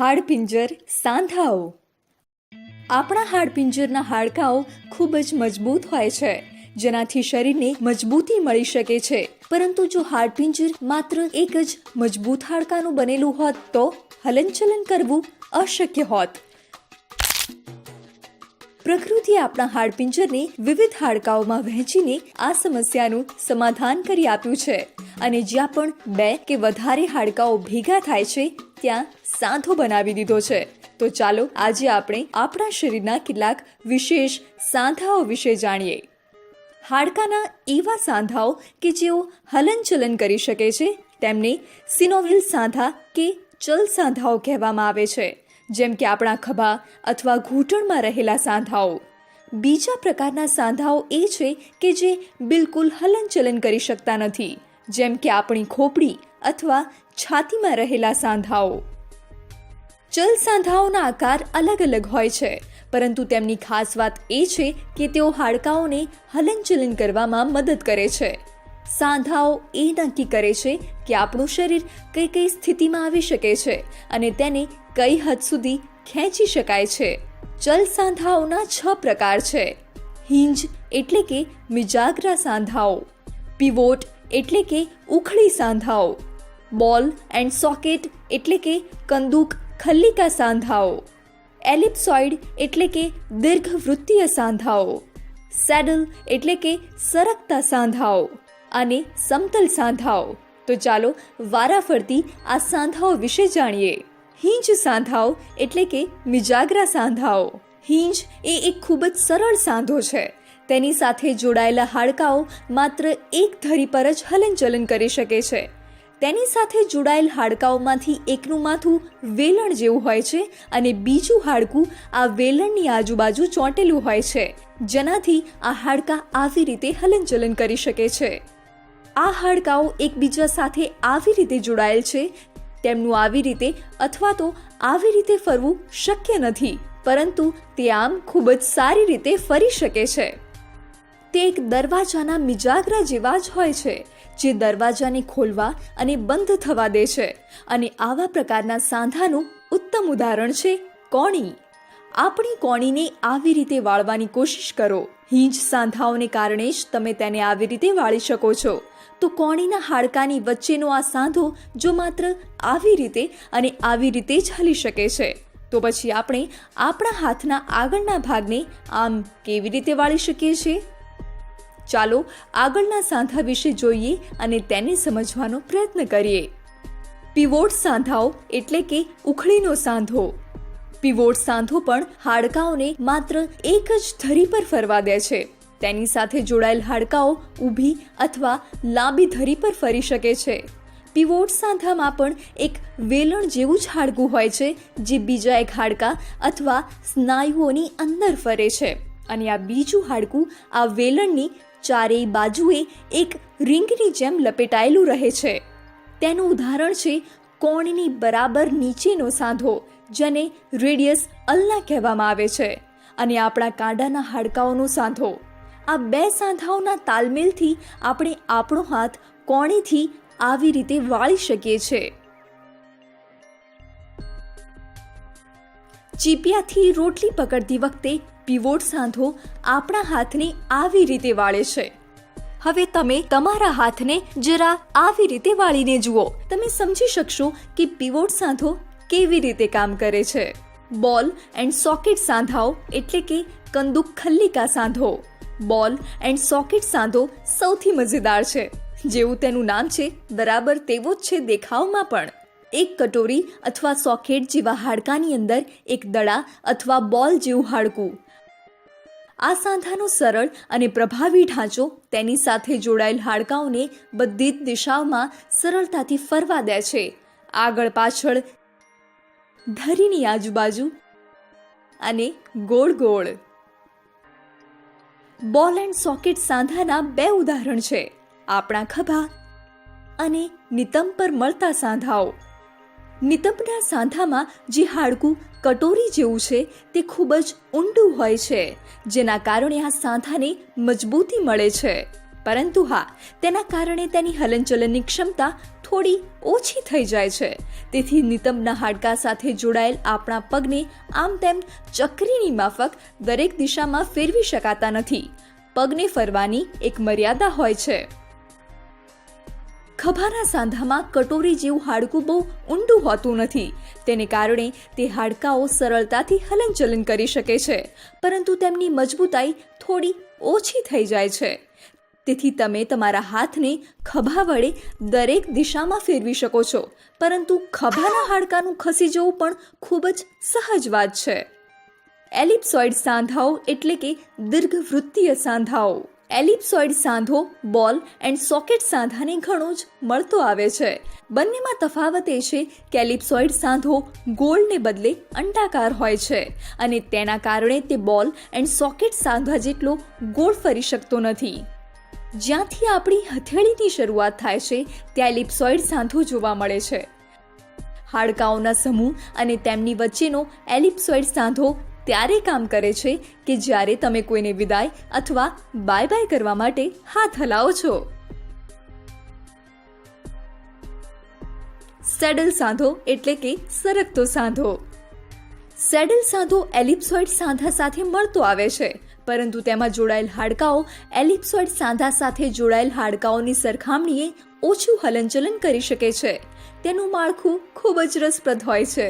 હાડપિંજર સાંધાઓ. આપણા હાડપિંજરના હાડકાઓ ખૂબ જ મજબૂત હોય છે, જેનાથી શરીરને મજબૂતી મળી શકે છે. પરંતુ જો હાડપિંજર માત્ર એક જ મજબૂત હાડકાનું બનેલું હોત, તો હલનચલન કરવું અશક્ય હોત. પ્રકૃતિએ આપણા હાડપિંજરને વિવિધ હાડકાઓમાં વહેંચીને આ સમસ્યાનું સમાધાન કરી આપ્યું છે. અને જ્યાં પણ બે કે વધારે હાડકાઓ ભેગા થાય છે ત્યાં સાંધો બનાવી દીધો છે. તો ચાલો આજે આપણે આપણા શરીરના કેટલાક વિશેષ સાંધાઓ વિશે જાણીએ. હાડકાના એવા સાંધાઓ કે જેઓ હલનચલન કરી શકે છે, તેમને સિનોવિલ સાંધા કે ચલ સાંધાઓ કહેવામાં આવે છે, જેમ કે આપણા ખભા અથવા ઘૂંટણમાં રહેલા સાંધાઓ. બીજા પ્રકારના સાંધાઓ એ છે કે જે બિલકુલ હલનચલન કરી શકતા નથી, જેમ કે આપણી ખોપડી અથવા છાતીમાં રહેલા સાંધાઓ. ચલ સાંધાઓના આકાર અલગ અલગ હોય છે, પરંતુ તેમની ખાસ વાત એ છે કે તેઓ હાડકાઓને હલનચલન કરવામાં મદદ કરે છે. સાંધાઓ એ નક્કી કરે છે કે આપણું શરીર કઈ કઈ સ્થિતિમાં આવી શકે છે અને તેને કઈ હદ સુધી ખેંચી શકાય છે. ચલ સાંધાઓના છ પ્રકાર છે. હિંજ એટલે કે મિજાગરા સાંધાઓ. પીવોટ એટલે કે ઉખળી સાંધાઓ. બોલ એન્ડ સોકેટ એટલે કે કંદૂક ખલ્લિકા સાંધાઓ. એલિપ્સોઇડ એટલે કે દીર્ઘવૃત્તીય સાંધાઓ. સેડલ એટલે કે સરકતા સાંધાઓ અને સમતલ સાંધાઓ. તો ચાલો વારાફરતી આ સાંધાઓ વિશે જાણીએ. હિંજ સાંધાઓ એટલે કે મિજાગરા સાંધાઓ. હિંજ એ એક ખૂબ જ સરળ સાંધો છે. તેની સાથે જોડાયેલા હાડકાઓ માત્ર એક ધરી પર જ હલનચલન કરી શકે છે. તેની સાથે જોડાયેલ હાડકાઓમાંથી એકનું માથું વેલણ જેવું હોય છે અને બીજું હાડકું આ વેલણની આજુબાજુ ચોંટેલું હોય છે. જેનાથી આ હાડકા આવી રીતે હલનચલન કરી શકે છે. આ હાડકાઓ એકબીજા સાથે આવી રીતે જોડાયેલ છે. તેમનું આવી રીતે અથવા તો આવી રીતે ફરવું શક્ય નથી, પરંતુ તે આમ ખૂબ જ સારી રીતે ફરી શકે છે. તે એક દરવાજાના મિજાગરા જેવા જ હોય છે. જે દરવાજાને ખોલવા અને બંધ થવા દે છે. અને આવા પ્રકારના સાંધાનું ઉત્તમ ઉદાહરણ છે કોણી. આપણી કોણીને આવી રીતે વાળવાની કોશિશ કરો. હિંજ સાંધાઓને કારણે જ તમે તેને આવી રીતે વાળી શકો છો. તો કોણીના હાડકાની વચ્ચેનો આ સાંધો જો માત્ર આવી રીતે અને આવી રીતે જ હલી શકે છે. તો પછી આપણે આપણા હાથના આગળના ભાગને આમ કેવી રીતે વાળી શકીએ છીએ? ચાલો આગળના સાંધા વિશે જોઈએ અને તેને સમજવાનો પ્રયત્ન કરીએ. પીવોટ સાંધાઓ એટલે કે ઉખળીનો સાંધો. પીવોટ સાંધો પણ હાડકાઓને માત્ર એક જ ધરી પર ફરવા દે છે. તેની સાથે જોડાયેલ હાડકાઓ ઊભી અથવા લાંબી ધરી પર ફરી શકે છે. પીવોટ સાંધામાં પણ એક વેલણ જેવું જ હાડકું હોય છે, જે બીજા એક હાડકા અથવા સ્નાયુઓની અંદર ફરે છે. અને આ બીજું હાડકું આ વેલણની ચારેય બાજુએ એક રિંગની જેમ લપેટાયેલું રહે છે. તેનું ઉદાહરણ છે કોણની બરાબર નીચેનો સાંધો, જેને રેડિયસ અલ્લા કહેવામાં આવે છે, અને આપણા કાંડાના હાડકાઓનો સાંધો. આ બે સાંધાઓના તાલમેલથી આપણે આપણો હાથ કોણીથી આવી રીતે વાળી શકીએ છીએ. ચીપિયાથી રોટલી પકડતી વખતે પીવોટ સાંધો આપણા હાથને આવી રીતે વાળે છે. હવે તમે તમારા હાથને જરા આવી રીતે વાળીને જુઓ. તમે સમજી શકશો કે પીવોટ સાંધો કેવી રીતે કામ કરે છે. બોલ એન્ડ સોકેટ સાંધાઓ એટલે કે કંદુક ખલ્લિકા સાંધો. બોલ એન્ડ સોકેટ સાંધો સૌથી મજેદાર છે, જેવું તેનું નામ છે, બરાબર તેવો જ છે દેખાવમાં પણ. એક કટોરી અથવા સોકેટ જેવા હાડકાની અંદર એક દડા અથવા બોલ જેવું હાડકું. આ સાંધાનો સરળ અને પ્રભાવી ઢાંચો તેની સાથે જોડાયેલ હાડકાઓને બધી જ દિશાઓમાં સરળતાથી ફરવા દે છે. આગળ પાછળ ધરીની આજુબાજુ અને ગોળ ગોળ. બોલ એન્ડ સોકેટ સાંધાના બે ઉદાહરણ છે. આપણા ખભા અને નિતંબ પર મળતા સાંધાઓ. નિતંબના સાંધામાં જે હાડકું કટોરી જેવું છે તે ખૂબ જ ઊંડું હોય છે, જેના કારણે આ સાંધાને મજબૂતી મળે છે. પરંતુ હા, તેના કારણે તેની હલનચલનની ક્ષમતા થોડી ઓછી થઈ જાય છે. તેથી નિતંબના હાડકા સાથે જોડાયેલ આપણા પગને આમ તેમ ચક્રીની માફક દરેક દિશામાં ફેરવી શકાતા નથી. પગને ફરવાની એક મર્યાદા હોય છે. ખભાના સાંધામાં કટોરી જેવું હાડકું બહુ ઊંડું હોતું નથી. તેને કારણે તે હાડકાઓ સરળતાથી હલનચલન કરી શકે છે, પરંતુ તેમની મજબૂતાઈ થોડી ઓછી થઈ જાય છે. તેથી તમે તમારા હાથને ખભા વડે દરેક દિશામાં ફેરવી શકો છો, પરંતુ ખભાના હાડકાનું ખસી જવું પણ ખૂબ જ સહજ વાત છે. એલિપ્સોઇડ સાંધાઓ એટલે કે દીર્ઘવૃત્તીય સાંધાઓ. એલિપ્સોઇડ સાંધો, બોલ એન્ડ સોકેટ સાંધાને ઘણો જ મળતો આવે છે. બંનેમાં તફાવત એ છે કે એલિપ્સોઇડ સાંધો ગોળને બદલે અંડાકાર હોય છે અને તેના કારણે તે બોલ એન્ડ સોકેટ સાંધા જેટલો ગોળ ફરી શકતો નથી. જ્યાંથી આપણી હથેળીની શરૂઆત થાય છે, ત્યાં એલિપ્સોઇડ સાંધો જોવા મળે છે. હાડકાઓના સમૂહ અને તેમની વચ્ચેનો એલિપ્સોઇડ સાંધો ત્યારે કામ કરે છે કે જ્યારે તમે કોઈને વિદાય અથવા બાય બાય કરવા માટે હાથ હલાવો છો. સેડલ સાંધો એટલે કે સરકતો સાંધો. સેડલ સાંધો એલિપ્સોઇડ સાંધા સાથે મળતો આવે છે, પરંતુ તેમાં જોડાયેલ હાડકાઓ એલિપ્સોઇડ સાંધા સાથે જોડાયેલ હાડકાઓની સરખામણીએ ઓછું હલનચલન કરી શકે છે. તેનું માળખું ખૂબ જ રસપ્રદ હોય છે.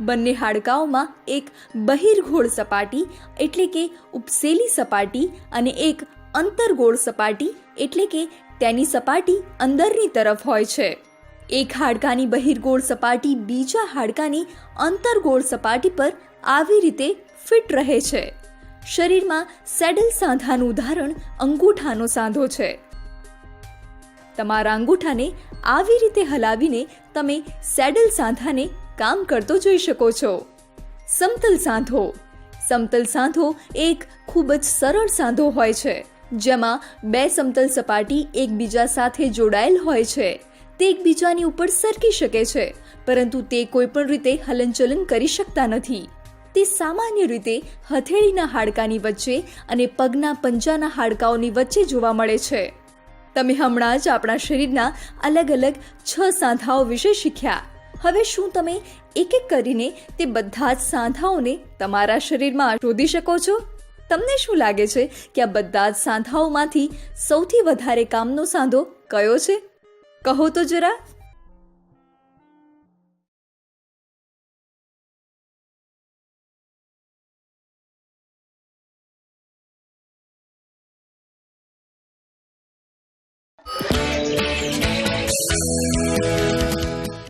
બંને હાડકાઓમાં એક બહિર્ગોળ સપાટી એટલે કે ઉપસેલી સપાટી અને એક અંતરગોળ સપાટી એટલે કે તેની સપાટી અંદરની તરફ હોય છે. એક હાડકાની બહિર્ગોળ સપાટી બીજા હાડકાની અંતરગોળ સપાટી પર આવી રીતે ફિટ રહે છે. શરીરમાં સેડલ સાંધાનું ઉદાહરણ અંગૂઠાનો સાંધો છે. તમારા અંગૂઠાને આવી રીતે હલાવીને તમે સેડલ સાંધાને કામ કરતો જોઈ શકો છો. સમતલ સાંધો. સમતલ સાંધો એક ખૂબ જ સરળ સાંધો હોય છે, જેમાં બે સમતલ સપાટી એકબીજા સાથે જોડાયેલ હોય છે. તે એકબીજાની ઉપર સરકી શકે છે, પરંતુ તે કોઈપણ રીતે હલનચલન કરી શકતા નથી. તે સામાન્ય રીતે હથેળીના હાડકાની વચ્ચે અને પગના પંજાના હાડકાઓની વચ્ચે જોવા મળે છે. તમે હમણાં જ આપણા શરીરના અલગ અલગ છ સાંધાઓ વિશે શીખ્યા. હવે શું તમે એક એક કરીને તે બધા જ સાંધાઓને તમારા શરીરમાં શોધી શકો છો? તમને શું લાગે છે કે આ બધા જ સાંધાઓમાંથી સૌથી વધારે કામનો સાંધો કયો છે? કહો તો જરા.